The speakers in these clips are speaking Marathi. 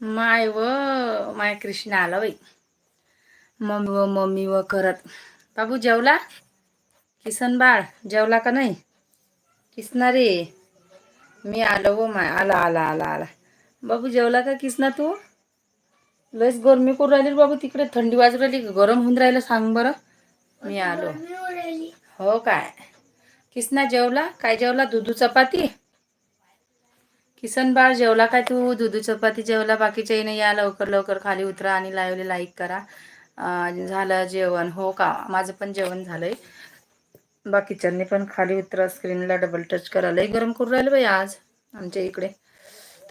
माय व माय कृष्ण आला बाई. मम्मी व मम्मी व करत. बाबू जेवला? किसन बाळ जेवला का नाही? किसना रे? मी आलो व माय आला आला आला आला. बाबू जेवला का किसना तू? लस गरमी करून राहिली बाबू तिकडे थंडी वाजू राहिली गरम होऊन राहिलं सांग बरं. मी आलो. हो काय? किसना जेवला? काय जेवला? दुधू चपाती? किसन बाळ जेवला काय तू? दुधू चपाती जेवला बाकीच्याही नाही या लवकर लवकर खाली उतरा आणि लाईव्हला लाईक करा. झालं जेवण. हो का? माझं पण जेवण झालंय. बाकीच्यांनी पण खाली उतरा स्क्रीनला डबल टच करा. लई गरम करू राहिलं बाई आज आमच्या इकडे.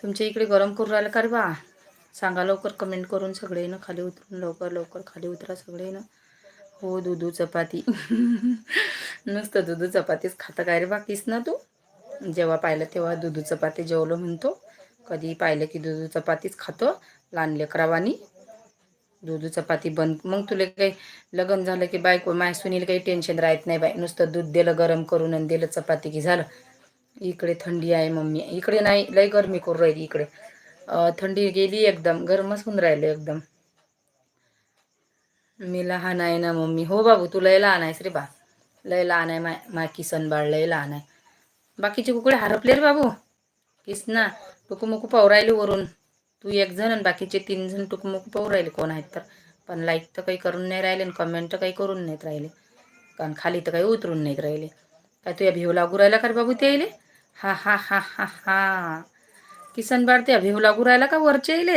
तुमच्या इकडे गरम करू राहिलं का बा? सांगा लवकर कमेंट करून सगळे ना खाली उतरून लवकर लवकर खाली उतरा सगळे ना हो दुधू चपाती. नुसतं दुधू चपातीच खातं काय रे बाकीस ना तू? जेव्हा पाहिलं तेव्हा दुधू चपाती जेवलो म्हणतो. कधी पाहिलं की दुधू चपातीच खातो. लहान लेकरावानी दुधू चपाती बंद मग तुला काही लग्न झालं की बायको माय सुनील काही टेन्शन राहत नाही बाई. नुसतं दूध दिलं गरम करून आणि दिलं चपाती की झालं. इकडे थंडी आहे मम्मी. इकडे नाही लय गरमी करून राहिली इकडे. थंडी गेली एकदम. गरमच होऊन राहिलं एकदम. मी लहान आहे ना मम्मी. हो बाबू तू लय लहान आहेस रे बा. लय लहान आहे माय माय किसन बाळ लय लहान आहे. बाकीचे कुकडे हरपले रे बाबू. किसना टुकमुकू पाहू राहिले वरून. तू एक जण आणि बाकीचे तीन जण टुकमुकू पाहू राहिले कोण आहेत तर? पण लाईक तर काही करून नाही राहिले आणि कमेंट तर काही करून नाहीत राहिले. कारण खाली तर काही उतरून नाहीत राहिले. काय तुया भिव लागू राहिला का रे बाबू ते येईल हा हा हा हा हा. किसन बाळ त्या भिव लागू राहिला का वरचे येईल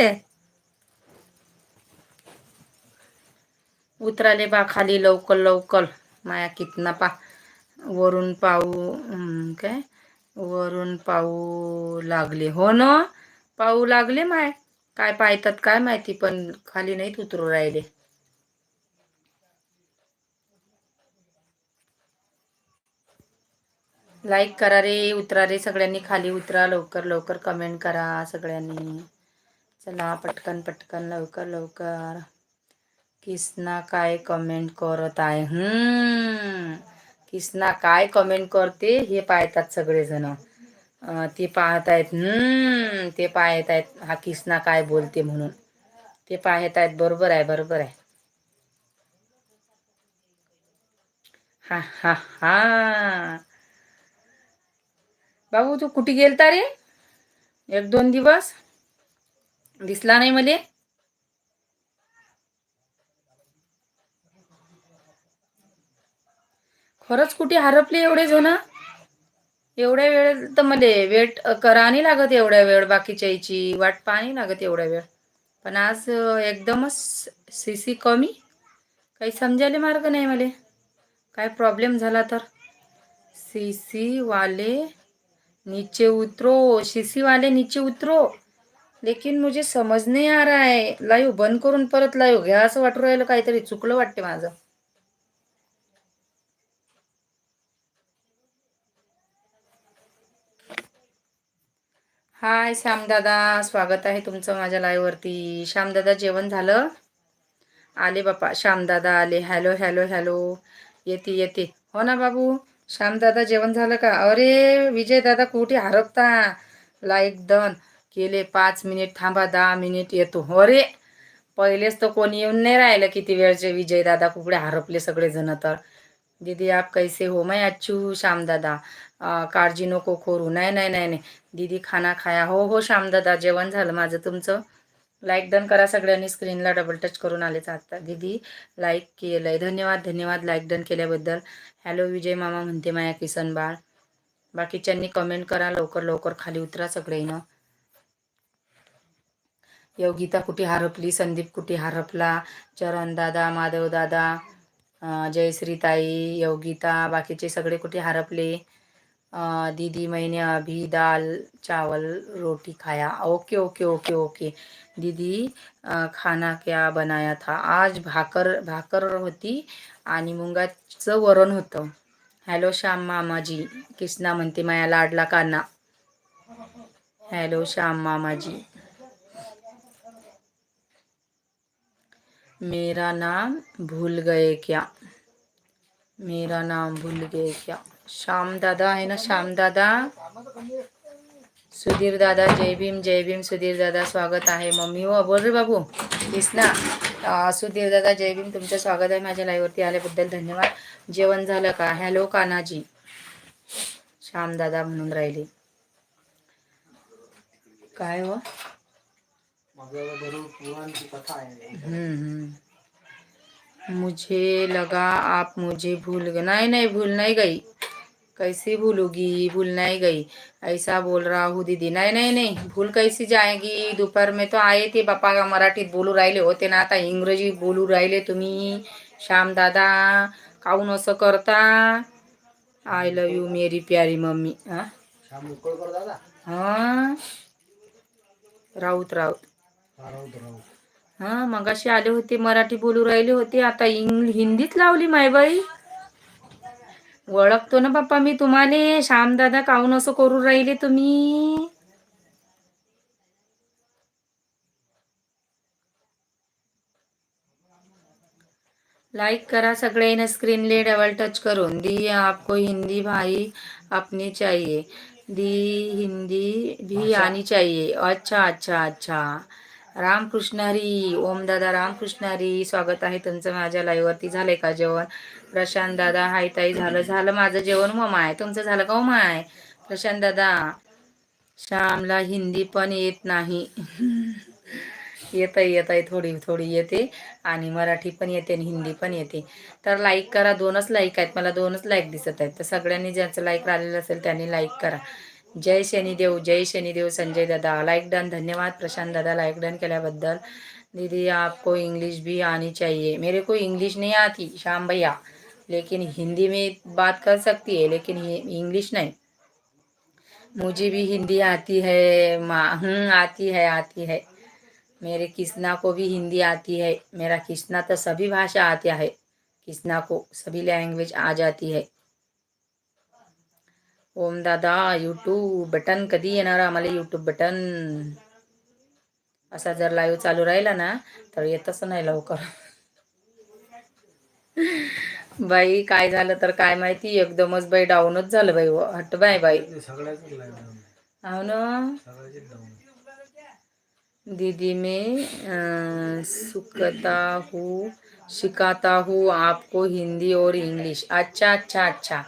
उतराले बा खाली लवकर लवकर. माया कितना पा वरून पाऊ काय? वरून पाऊ लागले. हो ना? पाऊ लागले माय. काय पाहतात काय माहिती पण खाली नाहीत उतरू राहिले. लाईक करा रे उतरा रे सगळ्यांनी खाली उतरा. लवकर लवकर कमेंट करा सगळ्यांनी. चला पटकन पटकन लवकर लवकर. किसना काय कमेंट करत आहे? हम्म. किसना काय कमेंट करते हे पाहतात सगळेजण. ते पाहत आहेत हम्म ते पाहत आहेत हा किसना काय बोलते म्हणून. ते पाहत आहेत बरोबर आहे बरोबर आहे. हा हा हा. बाबू तू कुठे गेलता रे? एक दोन दिवस? दिसला नाही मले? खरंच कुठे हरपली एवढे जण? एवढ्या वेळ तर मध्ये वेट करा नाही लागत एवढ्या वेळ बाकीच्या याची. वाट पाणी लागत एवढ्या वेळ. पण आज एकदमच सी सी कमी. काही समजायला मार्ग नाही मला. काय प्रॉब्लेम झाला तर? सी सी वाले नीचे उतरो. सी वाले नीचे उतरो. लेकिन मुझे समज नाही आ रहा है. लाईव्ह बंद करून परत लाईव्ह घ्या असं वाटू राहिलं. काहीतरी चुकलं वाटते माझं. हाय श्यामदादा स्वागत आहे तुमचं माझ्या live श्यामदादा जेवण झालं? आले बापा श्यामदादा आले. हॅलो हॅलो हॅलो येते येते. हो ना बाबू? श्यामदादा जेवण झालं का? अरे विजयदादा कुठे हरपता? लाईक डन केले पाच मिनिट थांबा दहा मिनिट येतो. अरे पहिलेच तर कोणी येऊन नाही राहिलं किती वेळचे. विजयदादा कुकडे हरपले सगळेजण तर. दीदी आप कैसे हो? मैं अच्छू श्यामदादा काळजी नको करू. नाही नाही नाही नाही. दीदी खाना खाया. हो हो श्याम दादा जेवण झालं माझं तुमचं? लाईक डन करा सगळ्यांनी स्क्रीनला डबल टच करून आलेच आता. दीदी लाईक केलंय. धन्यवाद धन्यवाद लाईक डन केल्याबद्दल. हॅलो विजय मामा म्हणते माया किसन बाळ. बाकीच्यांनी कमेंट करा लवकर लवकर खाली उतरा सगळेनं. योगिता कुठे हरपली? संदीप कुठे हरपला? चरण दादा माधव दादा जयश्रीताई योगिता बाकीचे सगळे कुठे हरपले? दीदी मैंने अभी दाल चावल रोटी खाया। Okay okay okay okay. दीदी खाना क्या बनाया था? आज भाकर भाकर होती आणि मुंगाचं वरण होतं। हॅलो श्याम मामाजी. कृष्णा म्हणते माया लाडला काना हॅलो श्याम मामाजी. मेरा नाम भूल गए क्या? मेरा नाम भूल गए क्या? श्याम दादा आहे ना श्याम दादा सुधीर दादा जय भीम जय भीम सुधीर दादा स्वागत आहे. मम्मी हो बोल रे बाबू. ना. सुधीर दादा जय भीम तुमचं स्वागत आहे माझ्या लाईव्हवरती आल्याबद्दल धन्यवाद. जेवण झालं का? हॅलो कानाजी श्याम दादा म्हणून राहिले. काय हो? हम्म हम्म. मुझे लगा आप मुझे भूल गए नहीं नहीं भूल नहीं गई. कैसे भूलूगी? भूल नहीं गई। ऐसा बोल रहा हूँ दीदी। नहीं नहीं नहीं। भूल कैसी जाएगी? दोपहर में तो आए थे बापा का मराठीत बोलू राहिले होते ना आता इंग्रजी बोलू राहिले तुम्ही। श्याम दादा काहून असं करता? आय लव यू मेरी प्यारी मम्मी। हा? हा राऊत राऊत. हा मगाशी आले होते मराठी बोलू राहिले होते आता इंग हिंदीत लावली मायबाई ओळखतो ना बाप्पा मी तुम्हाला. श्यामदादा काहून असं करू राहिले तुम्ही? लाईक करा सगळे स्क्रीनले डबल टच करून. दी आपको हिंदी भाई अपनी चाहिए. दी हिंदी भी आनी चाहिए. अच्छा अच्छा अच्छा. रामकृष्ण हरी. ओम दादा रामकृष्ण हरी. स्वागत आहे तुमचं माझ्या लाईव्ह वरती. झालंय का जेवण? प्रशांत दादा हाय ताई झालं झालं माझं जेवण. मग माय तुमचं झालं का हो माय? प्रशांत दादा श्यामला हिंदी पण येत नाही. येत येत आहे थोडी थोडी येते. आणि मराठी पण येते आणि हिंदी पण येते. तर लाईक करा दोनच लाईक आहेत. मला दोनच लाईक दिसत आहेत. तर सगळ्यांनी ज्याचं लाईक राहिलेलं असेल त्यांनी लाईक करा. जय शनिदेव जय शनिदेव, संजय दादा. लाइक डन धन्यवाद प्रशांत दादा. लाइक डन केल्याबद्दल. दीदी, आपको इंग्लिश भी आनी चाहिए. मेरे को इंग्लिश नहीं आती, श्याम भैया. लेकिन हिंदी में बात कर सकती है, लेकिन इंग्लिश नहीं. मुझे भी हिंदी आती है, माँ हम्म आती है आती है. मेरे किसना को भी हिंदी आती है. मेरा किसना तो सभी भाषा आती है. किसना को सभी लैंग्वेज आ जाती है. ओम दादा यूट्यूब बटन कधी येणार आम्हाला यूट्यूब बटन असा जर लाईव्ह चालू राहिला ना तर येतच नाही लवकर बाई काय झालं तर काय माहिती एकदमच बाई डाऊनच झालं बाई. हट बाय बाई हो ना दीदी मैं अं, सुखता हूँ सिखाता हूँ आपको हिंदी और इंग्लिश अच्छा अच्छा अच्छा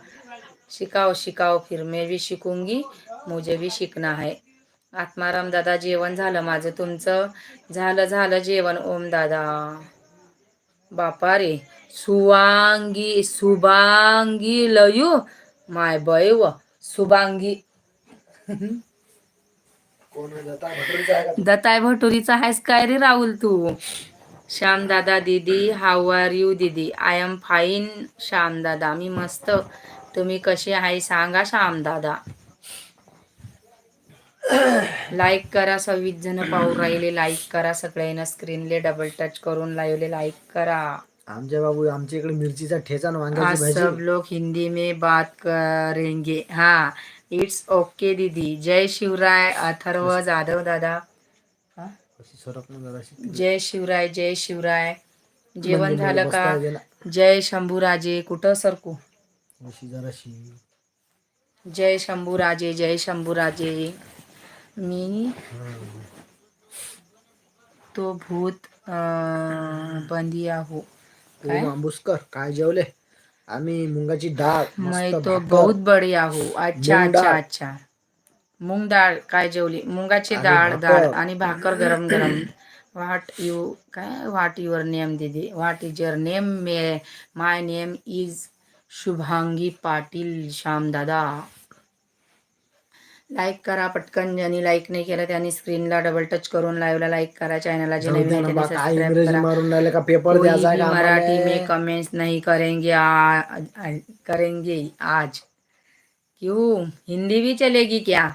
शिकाओ शिकाओ फिर मैं भी शिकूंगी मुझे भी शिकना है आत्माराम दादा जेवण झालं माझं तुमचं? झालं झालं जेवण. ओम दादा. बापा रे सुवांगी सुबांगी लयू. माय बाय व. सुबांगी. दताय भटुरीचा आहेस काय रे राहुल तू? श्याम दादा दीदी हाऊ आर यू दीदी? आय एम फाईन श्याम दादा. मी मस्त. तुम्ही कसे आहे सांगा श्याम दादा. लाईक करा सव्वीस जण पाहू राहिले लाईक करा सगळ्यांना स्क्रीनले डबल टच करून लाईव्हले लाईक करा. आमच्या बाबू आमच्या इकडे मिरचीचा ठेचा वांग्याची आज सब लोग हिंदी में बात करेंगे. हाँ इट्स ओके दीदी. जय शिवराय अथर्व जाधव दादा? अशी सरपणं जराशी. जय शिवराय जय शिवराय. जेवण मंदिराला झालं बसता का. जय शंभूराजे कुठं सरकू? अशी जराशी. जय शंभूराजे जय शंभूराजे मी तो भूत अं, बंदिया हो ओ आंबुसकर काय जेवले? आम्ही मुंगाची डाळ मैं मस्त तो भाकर. बहुत बढ़िया हूँ अच्छा मूंग अच्छा डाळ. अच्छा. मूंग डाळ काय जेवली? मुंगाची आणि डाळ भाकर. डाळ आणि भाकर गरम गरम. व्हॉट यू काय? व्हॉट युअर नेम दीदी. What is your name may my name is Shubhangi Patil Shyam दादा. लाईक करा पटकन. ज्यांनी लाईक नाही केलं त्यांनी स्क्रीनला डबल टच करून लाईव्हला लाईक करा. चॅनलला जे नवीन मराठी? में कमेंट्स नहीं करेंगे आ, आ, करेंगे आज. क्यों? हिंदी भी चलेगी क्या?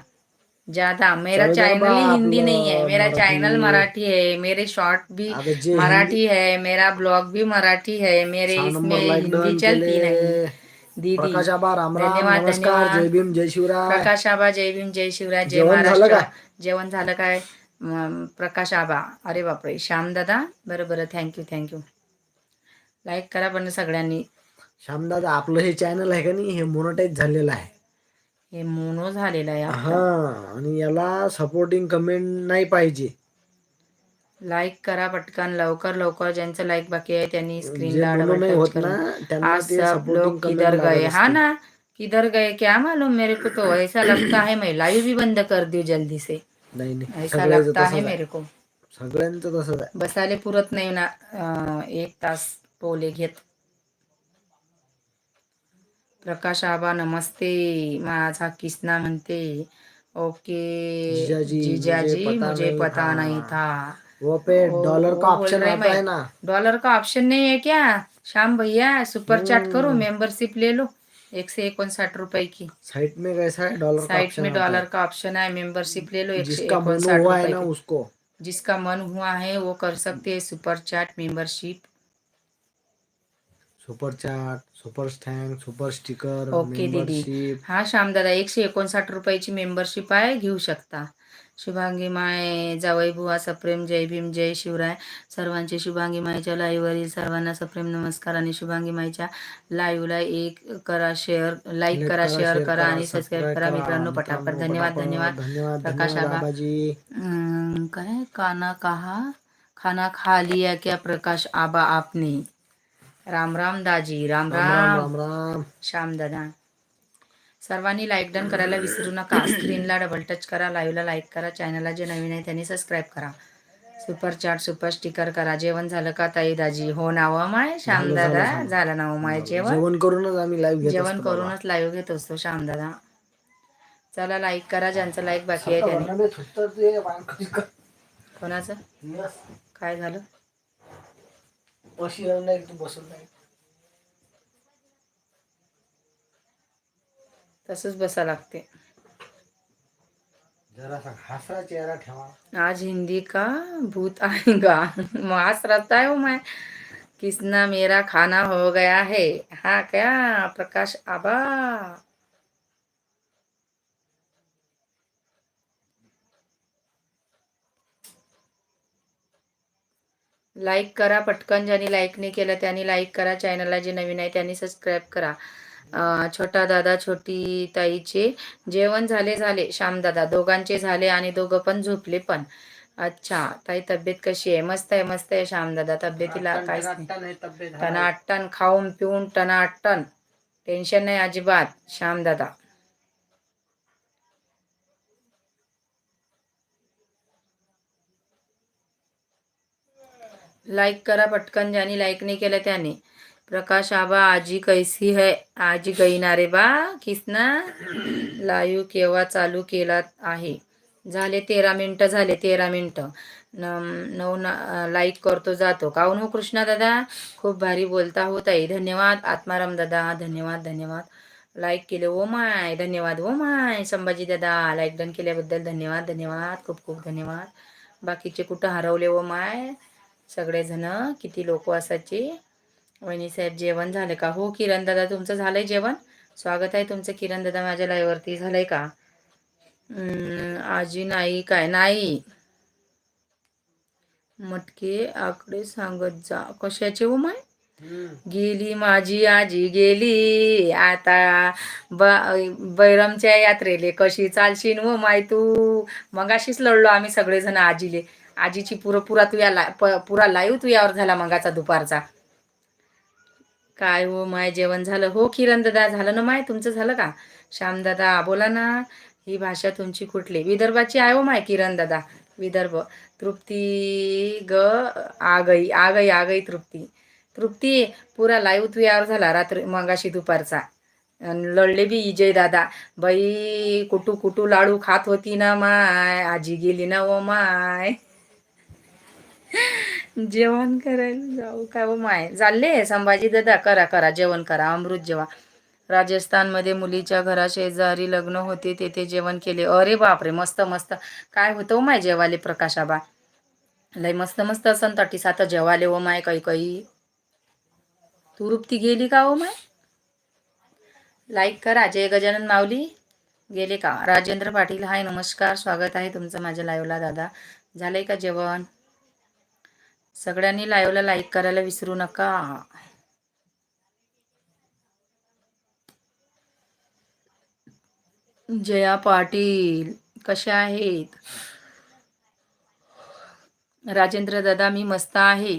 ज्यादा मेरा चैनल ही हिंदी नहीं है मेरा. चैनल मराठी है मेरे शॉर्ट भी मराठी है मेरा ब्लॉग भी मराठी है मेरे इसमें हिंदी चलती. नहीं दीदी प्रकाश आबा राम राम धन्यवाद, नमस्कार धन्यवाद. जय भीम जय शिवराय प्रकाश आबा जय भीम जय शिवराय जय जेवण झालं महाराष्ट्र? जेवण झालं काय प्रकाश आबा अरे बापरे श्याम दादा बरं बरं थँक्यू थँक्यू लाईक करा पण सगळ्यांनी श्यामदादा आपलं हे चॅनल आहे का नाही हे मोनोटाईज झालेलं आहे हे मोनो झालेलं आहे. हा आणि याला सपोर्टिंग कमेंट नाही पाहिजे. लाईक करा पटकन लवकर लवकर ज्यांचं लाईक बाकी आहे त्यांनी जे स्क्रीनला मोनो डबल नाही टच होत करा ना त्यांना आज ते सब सपोर्टिंग लोग कमेंट किधर गए? हाँ. ना किधर गए? क्या मालूम? मेरे को तो ऐसा लगता है मैं लाइव भी बंद कर दूं जल्दी से। नाही नाही ऐसा सगळ्याचं लगता है तसंच आहे. मेरे को। सगळ्यांचं तसंच आहे. बसायला पुरत नाही ना अं, एक तास पोले घेत. प्रकाश आबा नमस्ते माझा किसना म्हणते. ओके जीजाजी, जीजाजी मुझे पता मुझे नहीं पता था. नहीं था। वो पे डॉलर का ऑप्शन आता है ना। डॉलर का ऑप्शन नहीं है क्या? श्याम भैया सुपर चैट हम्म। करो मेंबरशिप ले लो। एक से इकनसाठ रुपए की। साइट में कैसा है? डॉलर साइट में डॉलर का ऑप्शन है मेंबरशिप ले लो एक से है रुपए उसको। जिसका मन हुआ है वो कर सकते हैं super chat membership super chat super thank super sticker okay दीदी. मेंबरशिप. हा श्याम दादा एकशे एकोणसाठ रुपयाची मेंबरशिप आहे घेऊ शकता. शुभांगी माय जावई बुवा सप्रेम जय भीम जय शिवराय. सर्वांचे शुभांगी माईच्या लाईव्हवरील सर्वांना सप्रेम नमस्कार आणि शुभांगी माईच्या लाईव्हला एक करा शेअर लाईक करा शेअर करा आणि सबस्क्राईब करा मित्रांनो पटापट. धन्यवाद धन्यवाद. धन्यवाद. प्रकाश धन्यवाद आबा. आबाजी. अं, काय? खाना कहा? खाना खा लिया क्या प्रकाश आबा आपने? राम राम दाजी राम राम राम राम. श्याम दादा. सर्वांनी लाईक डन करायला विसरू नका. स्क्रीनला डबल टच करा लाईव्हला लाईक करा चॅनलला जे नवीन आहे त्यांनी सबस्क्राईब करा. सुपर चाट सुपर स्टिकर करा. जेवण झालं का ताई दाजी? हो नाव माय श्याम दादा. झालं. नाव माय जेवण? जेवण करूनच आम्ही लाईव्ह जेवण. करूनच लाईव्ह घेत असतो श्याम दादा. चला लाईक करा ज्यांचं लाईक बाकी आहे त्यांनी. कोणाचं. काय झालं? तसंच बसा लागते जरासा हसरा चेहरा ठेवा। आज हिंदी का भूत आएगा। मास रहता है वो मैं। किसना मेरा खाना हो गया है? हाँ क्या? प्रकाश आबा। लाईक करा पटकन ज्यांनी लाईक नाही केलं त्यांनी लाईक करा. चॅनलला जे नवीन आहे त्यांनी सबस्क्राईब करा. छोटा दादा छोटी ताईचे जेवण झाले झाले. श्यामदादा दोघांचे झाले आणि दोघं पण झोपले पण. अच्छा ताई तब्येत कशी आहे? मस्त आहे मस्त आहे श्यामदादा तब्येतीला तब्येत टनाटन खाऊन पिऊन टनाटन टेन्शन नाही अजिबात श्यामदादा लाईक करा पटकन ज्यांनी लाईक नाही केलं त्याने. प्रकाश आबा आजी कैसी है? आजी गई ना रे बा किसना लाईव्ह केव्हा चालू केला आहे? झाले तेरा मिनटं झाले तेरा मिनटं. न- नऊ ना लाईक करतो जातो. काहून हो कृष्णा दादा? खूप भारी बोलता हो ताई. धन्यवाद. आत्माराम दादा धन्यवाद धन्यवाद. लाईक केले. ओ माय धन्यवाद. ओ माय संभाजी दादा लाईक डन केल्याबद्दल धन्यवाद धन्यवाद खूप खूप धन्यवाद. बाकीचे कुठं हरवले ओ माय? सगळेजण किती लोक असायचे. वहिनी साहेब जेवण झालं का? हो किरण दादा तुमचं झालंय जेवण? स्वागत आहे तुमचं किरण दादा माझ्या लाईव्हवरती झालंय का? आजी नाही काय नाही. मटके आकडे सांगत जा. कशाचे हो माय? गेली माझी आजी गेली. आता बैरमच्या यात्रेले कशी चालशील व माय तू? मगाशीच लढलो आम्ही सगळेजण आजीले. आजीची पुरं पुरा तुया ला प- पुरा लाईव्ह तुयावर झाला मगाचा दुपारचा. काय हो माय जेवण झालं? हो किरण दादा झालं ना माय? तुमचं झालं का? श्याम दादा बोला ना. ही भाषा तुमची कुठली? विदर्भाची आहे हो माय किरण दादा. विदर्भ. तृप्ती ग आ गई आगई तृप्ती. तृप्ती पुरा लाईव्ह तुयावर झाला रात्री मगाशी दुपारचा. लढले बी इजय दादा. बाई कुटू कुटू लाडू खात होती ना माय. आजी गेली ना ओ माय. जेवण करायला जाऊ काय ओ हो, माय. चालले संभाजी दादा करा करा. जेवण करा. अमृत जेवा. राजस्थानमध्ये मुलीच्या घरा शेजारी लग्न होते. तेथे जेवण केले. अरे बापरे! मस्त मस्त. काय होतं ओ माय जेवाले प्रकाशाबा लय मस्त मस्त असन तटी सात जेवाले ओ माय काही काही. तुरुप्ती गेली का ओ माय? लाईक करा. जय गजानन माऊली. गेले का? राजेंद्र पाटील हाय नमस्कार. स्वागत आहे तुमचं माझ्या लाईव्हला दादा. झालंय का जेवण? सगळ्यांनी लाईव्हला लाईक करायला विसरू नका. जया पाटील कशा आहेत? राजेंद्र दादा मी मस्त आहे.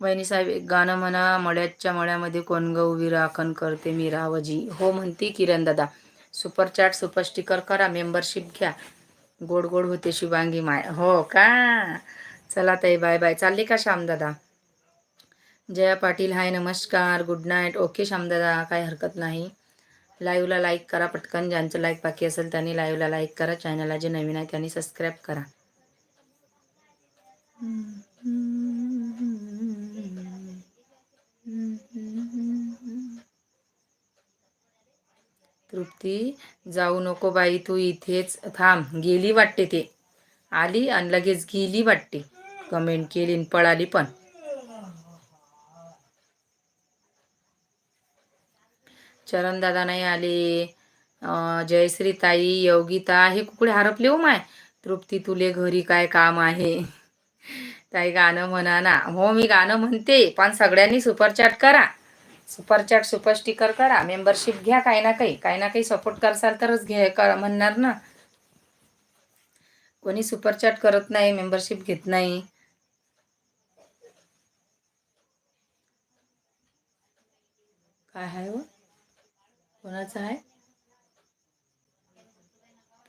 वहिनी साहेब एक गाणं म्हणा मळ्याच्या मळ्यामध्ये कोण गं उभी राखण करते मी रावजी हो म्हणते किरण दादा. सुपर चॅट सुपर स्टिकर करा मेंबरशिप घ्या. गोड गोड होते शिवांगी माय. हो का? चला ताई बाय बाय. चालले का श्यामदादा जया पाटील हाय नमस्कार. गुड नाईट ओके श्यामदादा काय हरकत नाही. लाईव्हला लाईक करा पटकन. ज्यांचं लाईक बाकी असेल त्यांनी लाईव्हला लाईक करा. चॅनलला जे नवीन आहे त्यांनी सबस्क्राईब करा. तृप्ती जाऊ नको बाई तू इथेच थांब. गेली वाटते ते. आली आणि लगेच गेली वाटते. कमेंट केली आणि पळाली पण. चरण दादा नाही आले. जयश्री ताई योगिता हे कुकडे हरपले हो माय? तृप्ती तुले घरी काय काम आहे? ताई गाणं म्हणा ना. हो मी गाणं म्हणते पण सगळ्यांनी सुपरचॅट करा. सुपरचॅट सुपर स्टिकर करा. मेंबरशिप घ्या काही ना काही. काही ना काही सपोर्ट करसाल तरच घे म्हणणार ना. कोणी सुपरचॅट करत नाही मेंबरशिप घेत नाही. काय आहे हो? कोणाचं आहे?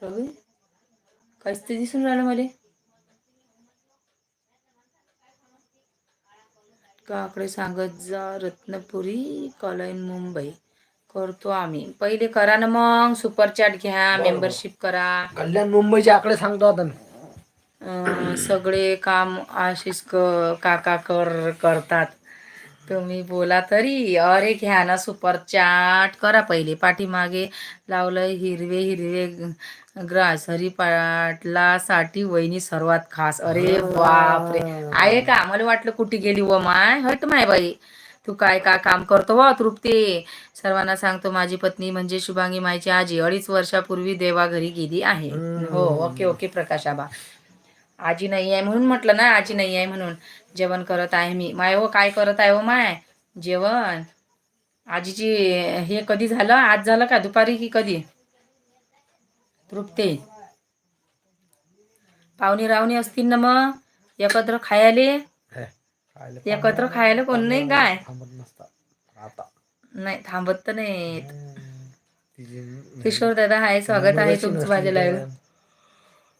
प्रवीण? काहीच ते दिसून राहिलं मला. काकडे सांगत जा रत्नपुरी कॉलनी मुंबई. करतो आम्ही. पहिले करा ना मग सुपर चॅट घ्या मेंबरशिप करा. कल्याण मुंबईचे आकडे सांगतो आता मी. अं, सगळे काम आशिष क काका कर करतात. तुम्ही बोला तरी. अरे घ्या ना सुपर चाट. करा पहिले पाठीमागे. लावलं हिरवे हिरवे ग्रास हरिपाटलासाठी वहिनी सर्वात खास. अरे बापरे. आहे का? मला वाटलं कुठे गेली व माय? हट माय बाई. तू काय का काम करतो व तृप्ती? सर्वांना सांगतो माझी पत्नी म्हणजे शुभांगी मायची आजी. अडीच वर्षापूर्वी देवाघरी गेली आहे. हो ओके ओके प्रकाश आबा. आजी नाही आहे म्हणून म्हटलं ना आजी नाही आहे म्हणून. जेवण करत आहे मी. माय हो काय करत आहे हो माय? जेवण. आजीची हे कधी झालं? आज झालं का? दुपारी की कधी? तृप्ते. पाहुणे रावणे असतील ना मग? एकत्र खायले? एकत्र खायला कोण नाही काय? नाही थांबत तर तिची किशोर दादा हाय स्वागत आहे तुमचं माझ्या लाईव्ह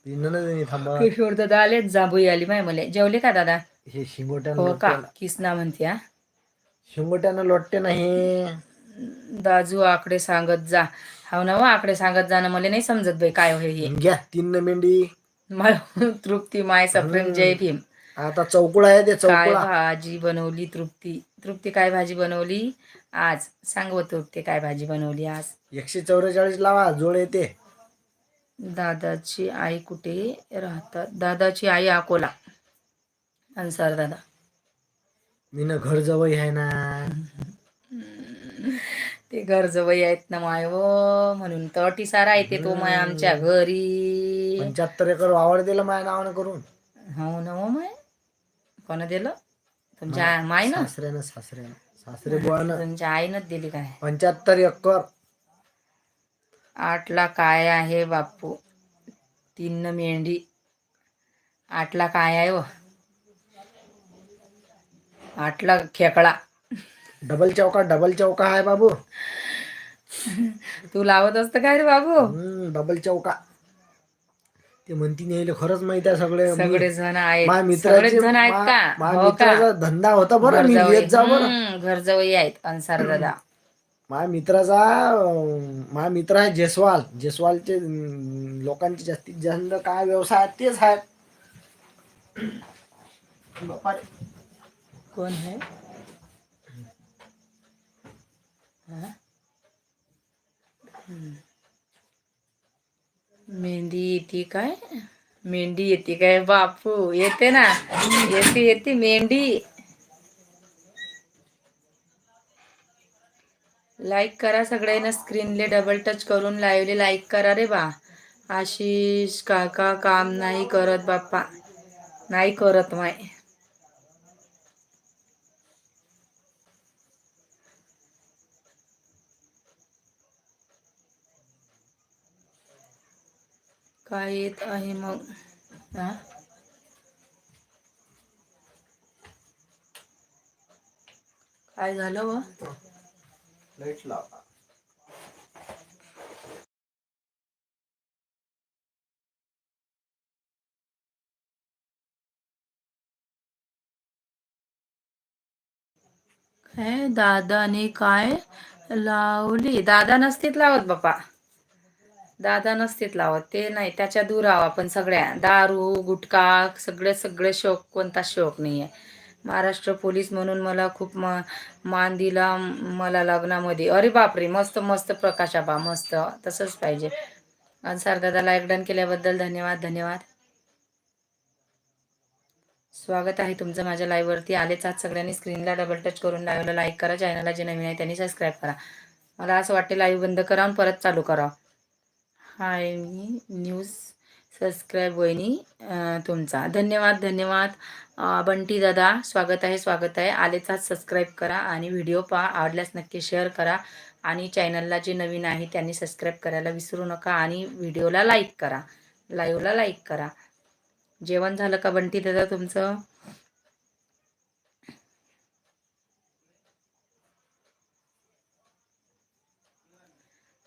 नाही थांबा. दादा आले जांभूई आली माय मला. जेवले का दादा? हे शिंगोट्यानं हो का? लोटते- किसना म्हणते हा? शिंगोट्यानं लोटते नाही. दाजू आकडे सांगत जा. हो ना हो आकडे सांगत जा ना मला नाही समजत बाई काय होय हे घ्या तीन न मेंढी. मला तृप्ती माय सप्रेम जय भीम. आता चौकुळा आहे ते काय चौकुळा भाजी बनवली तृप्ती? तृप्ती काय भाजी बनवली? आज सांग व तृप्ती काय भाजी बनवली आज. एकशे चौवेचाळीस लावा जोड येते. दादाची आई कुठे राहतात? दादाची आई अकोला. अन्सार दादा. मी ना घर जवळ आहे ना. ते घर जवळ आहेत ना माय व म्हणून तर अटी सारा येते तो माय आमच्या घरी. पंच्याहत्तर एकर वावर दिलं माझ्या नावानं करून. हो ना हो माय. कोण दिलं? तुमच्या माय ना सासऱ्यानं सासऱ्यानं. सासरे बुवानं. तुमच्या आईनच दिली काय? पंच्याहत्तर एकर. आठला काय आहे बापू तीन मेंढी. आठला काय आहे व आठला खेकडा. डबल चौका डबल चौका आहे बाबू. तू लावत असत काय रे बाबू? हम्म, डबल चौका. ते म्हणती नेले खरंच माहीत आहे सगळे. सगळे जण आहेत. सगळे जण आहेत का? हो मित्राचा धंदा होता बरं मी येत जा बरं. आहेत अन्सार दादा. माझ्या मित्राचा माझ्या मित्र आहे जयस्वाल. जयस्वालचे लोकांचे जास्तीत जास्त काय व्यवसाय आहेत तेच आहेत. कोण आहे? मेहंदी येते काय? मेंढी येते काय? बापू येते ना. येते येते मेंढी लाईक करा सगळ्यांना स्क्रीनले डबल टच करून लाईव्हले लाईक करा रे बा. आशिष काका काम नाही करत बाप्पा. नाही करत माय. काय येत आहे मग? हा? काय झालं व? लाइट लावा. काय दादाने काय लावली? दादा नसतीत लावत बापा. दादा नसतीत लावत ते नाही त्याच्या दूर आहो आपण सगळ्या. दारू गुटखा सगळे सगळे शौक कोणता शौक नाही आहे महाराष्ट्र पोलीस म्हणून मला खूप म मान दिला मला लग्नामध्ये. अरे बापरे मस्त मस्त प्रकाशाबा मस्त. तसंच पाहिजे. अन्सार दादा लाईक डन केल्याबद्दल धन्यवाद धन्यवाद. स्वागत आहे तुमचं माझ्या लाईव्हवरती. आलेच आज सगळ्यांनी स्क्रीनला डबल टच करून लाईव्हला लाईक करा. चॅनलला जे नवीन आहे त्यांनी सबस्क्राईब करा. मला असं वाटते लाईव्ह बंद करा आणि परत चालू करा. हाय मी न्यूज सबस्क्राईब वहिनी तुमचा. धन्यवाद धन्यवाद. बंटी दादा स्वागत आहे स्वागत आहे. आलेच आज सबस्क्राईब करा आणि व्हिडिओ पहा. आवडल्यास नक्की शेअर करा आणि चॅनलला जे नवीन आहे त्यांनी सबस्क्राईब करायला विसरू नका आणि व्हिडिओला लाईक करा. लाईव्हला लाईक करा. जेवण झालं का बंटी दादा तुमचं?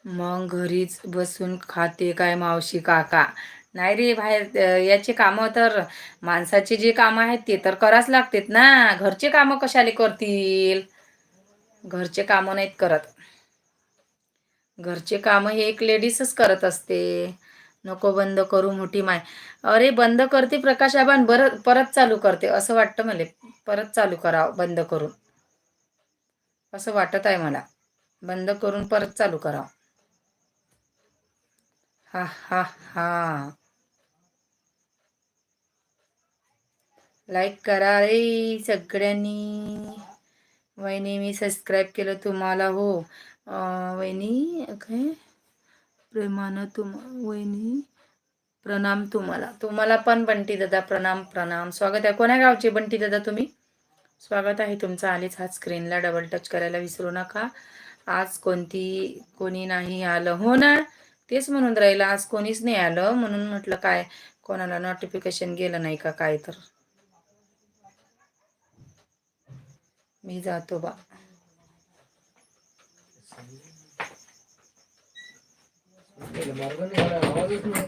मग घरीच बसून खाते काय मावशी काका? नाही रे बाहेर याचे कामं तर माणसाचे जे कामं आहेत ते तर करावंच लागतात ना. घरचे कामं कशाले करतील? घरचे कामं नाहीत करत. घरचे कामं हे एक लेडीजच करत असते. नको बंद करू मोठी माय. अरे बंद करते प्रकाश आबान बरं परत चालू करते. असं वाटतं मला. परत चालू करावं बंद करून. असं वाटत आहे मला. बंद करून परत चालू करावं. हा हा हा. लाईक करा रे सगळ्यांनी. वहिनी मी सबस्क्राईब केलं तुम्हाला हो. वहिनी काय? प्रेमानं तुम वहिनी प्रणाम तुम्हाला. तुम्हाला पण बंटी दादा प्रणाम प्रणाम. स्वागत आहे. कोण्या गावचे बंटी दादा तुम्ही? स्वागत आहे तुमचं आलेच हा स्क्रीनला डबल टच करायला विसरू नका. आज कोणती कोणी नाही आलं. हो ना? तेच म्हणून राहिलं. आज कोणीच नाही आलं. म्हणून म्हटलं काय? कोणाला नोटिफिकेशन गेलं नाही का? काय तर. मी जातो बा. मार्ग नाही आवाजच नाही